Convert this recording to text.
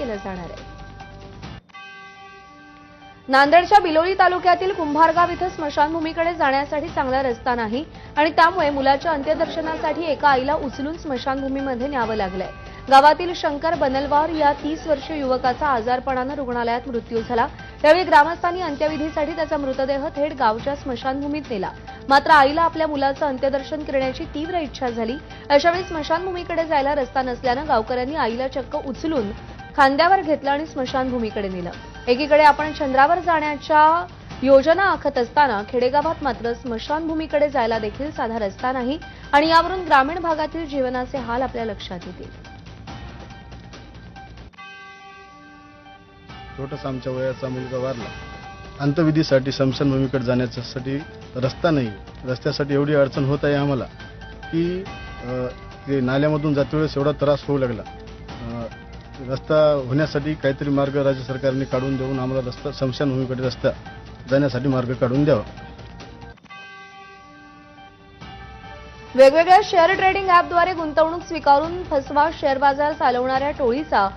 केलं जाणार आहे. नांदेडच्या बिलोली तालुक्यातील कुंभारगाव इथं स्मशानभूमीकडे जाण्यासाठी चांगला रस्ता नाही आणि त्यामुळे मुलाच्या अंत्यदर्शनासाठी एका आईला उचलून स्मशानभूमीमध्ये न्यावं लागलंय. गावातील शंकर बनलवार या तीस वर्षीय युवकाचा आजारपणानं रुग्णालयात मृत्यू झाला. त्यावेळी ग्रामस्थांनी अंत्यविधीसाठी त्याचा मृतदेह थेट गावच्या स्मशानभूमीत नेला. मात्र आईला आपल्या मुलाचं अंत्यदर्शन करण्याची तीव्र इच्छा झाली. अशावेळी स्मशानभूमीकडे जायला रस्ता नसल्यानं गावकऱ्यांनी आईला चक्क उचलून खांद्यावर घेतलं आणि स्मशानभूमीकडे नेलं. एकीकडे आपण चंद्रावर जाण्याच्या योजना आखत असताना खेडेगावात मात्र स्मशानभूमीकडे जायला देखील साधा रस्ता नाही आणि यावरून ग्रामीण भागातील जीवनाचे हाल आपल्या लक्षात येतील. छोटासा आमच्या वयाचा मुलगा वारला. अंतविधीसाठी स्मशानभूमीकडे जाण्यासाठी रस्ता नाही. रस्त्यासाठी एवढी अडचण होत आहे आम्हाला की अ, ते नाल्यामधून जाते वेळेस एवढा त्रास होऊ लागला. अ, रस्ता होण्यासाठी काहीतरी मार्ग राज्य सरकारने काढून देऊन आम्हाला रस्ता स्मशानभूमीकडे रस्ता जाण्यासाठी मार्ग काढून द्यावा. वेगवेगळ्या शेअर ट्रेडिंग ॲपद्वारे गुंतवणूक स्वीकारून फसवा शेअर बाजार चालवणाऱ्या टोळीचा